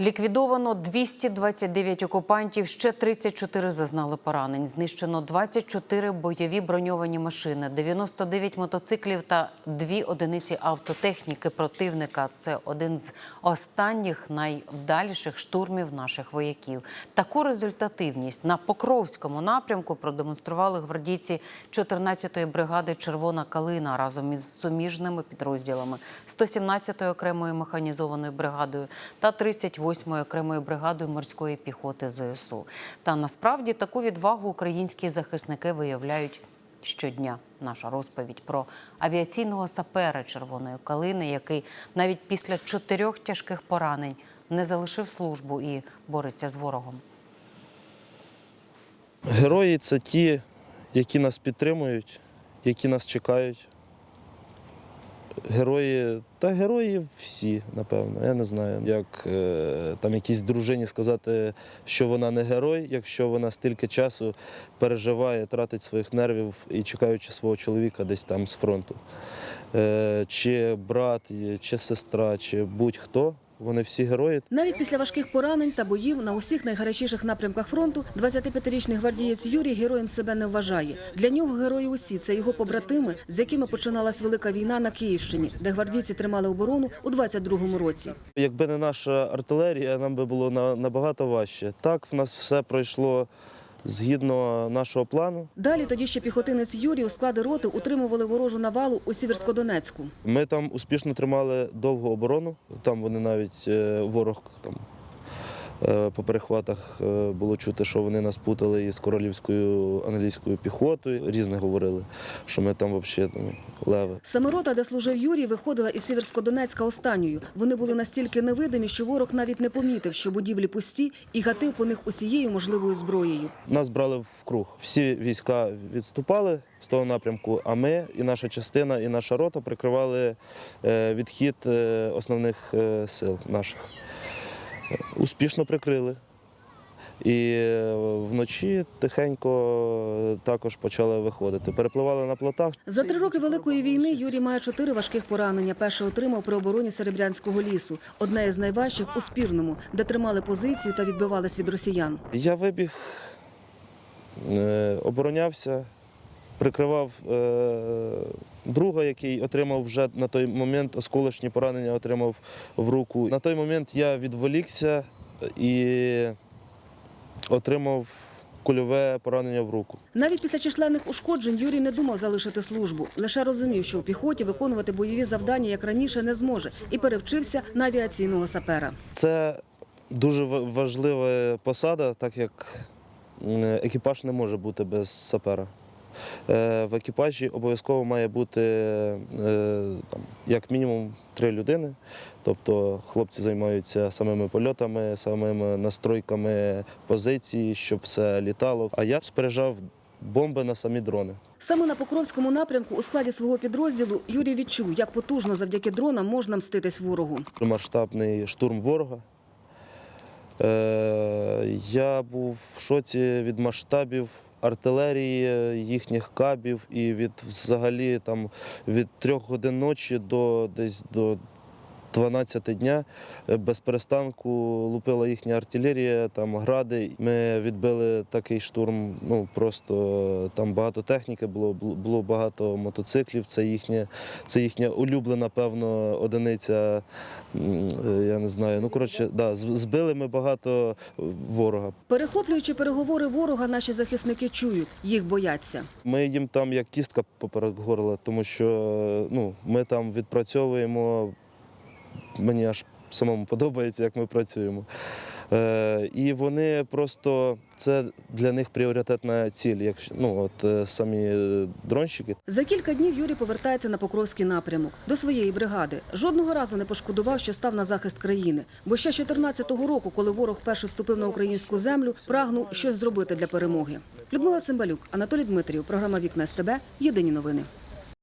Ліквідовано 229 окупантів, ще 34 зазнали поранень. Знищено 24 бойові броньовані машини, 99 мотоциклів та дві одиниці автотехніки противника. Це один з останніх найвдаліших штурмів наших вояків. Таку результативність на Покровському напрямку продемонстрували гвардійці 14-ї бригади Червона калина разом із суміжними підрозділами 117-ї окремої механізованої бригадою та 38-ї окремою бригадою морської піхоти ЗСУ. Та насправді таку відвагу українські захисники виявляють щодня. Наша розповідь про авіаційного сапера Червоної калини, який навіть після чотирьох тяжких поранень не залишив службу і бореться з ворогом. Герої це ті, які нас підтримують, які нас чекають. Герої, та герої всі, напевно. Я не знаю, як е, там якійсь дружині сказати, що вона не герой, якщо вона стільки часу переживає, тратить своїх нервів і чекаючи свого чоловіка десь там з фронту. Е, чи брат, чи сестра, чи будь-хто, вони всі герої. Навіть після важких поранень та боїв на усіх найгарячіших напрямках фронту 25-річний гвардієць Юрій героєм себе не вважає. Для нього герої усі це його побратими, з якими починалась велика війна на Київщині, де гвардійці тримали оборону у 22-му році. Якби не наша артилерія, нам би було набагато важче. Так, в нас все пройшло згідно нашого плану. Далі тоді ще піхотинець Юрій у склади роти утримували ворожу навалу у Сіверськодонецьку. Ми там успішно тримали довгу оборону. Там вони навіть е, ворог там. Е, По перехватах е, було чути, що вони нас путали із королівською англійською піхотою. Різне говорили, що ми там взагалі там, леви. Саме рота, де служив Юрій, виходила із Сіверськодонецька останньою. Вони були настільки невидимі, що ворог навіть не помітив, що будівлі пусті, і гатив по них усією можливою зброєю. Нас брали в круг. Всі війська відступали з того напрямку, а ми, і наша частина, і наша рота прикривали е, відхід основних сил наших. Успішно прикрили. І е, вночі тихенько також почали виходити. Перепливали на плотах. За три роки великої війни Юрій має чотири важких поранення. Перше отримав при обороні Серебрянського лісу. Одне із найважчих у спірному, де тримали позицію та відбивались від росіян. Я вибіг, е, оборонявся, прикривав е, друга, який отримав вже на той момент осколочні поранення, отримав в руку. На той момент я відволікся і отримав кульове поранення в руку. Навіть після численних ушкоджень Юрій не думав залишити службу. Лише розумів, що у піхоті виконувати бойові завдання як раніше не зможе, і перевчився на авіаційного сапера. Це дуже ва- важлива посада, так як екіпаж не може бути без сапера. Е, В екіпажі обов'язково має бути е, там, як мінімум три людини. Тобто хлопці займаються самими польотами, самими настройками позиції, щоб все літало. А я споряджав бомби на самі дрони. Саме на Покровському напрямку у складі свого підрозділу Юрій відчув, як потужно завдяки дронам можна мститись ворогу. масштабний штурм ворога. Е, я був в шоці від масштабів артилерії, їхніх кабів і від взагалі там від трьох годин ночі до десь до 12 дня е, без перестанку лупила їхня артилерія, там гради. Ми відбили такий штурм. Ну просто там багато техніки було, було багато мотоциклів. Це їхня, це їхня улюблена, певно, одиниця. е, Я не знаю. Ну коротше, да, збили ми багато ворога. Перехоплюючи переговори ворога, наші захисники чують, їх бояться. Ми їм там як кістка поперед горла, тому що ну, ми там відпрацьовуємо. Мені аж самому подобається, як ми працюємо. Е, і вони просто це для них пріоритетна ціль, якщо ну от е, самі дронщики. За кілька днів Юрій повертається на Покровський напрямок до своєї бригади. Жодного разу не пошкодував, що став на захист країни. Бо ще з 14-го року, коли ворог вперше вступив на українську землю, прагнув щось зробити для перемоги. Людмила Цимбалюк, Анатолій Дмитрів, програма Вікна СТБ. Єдині новини.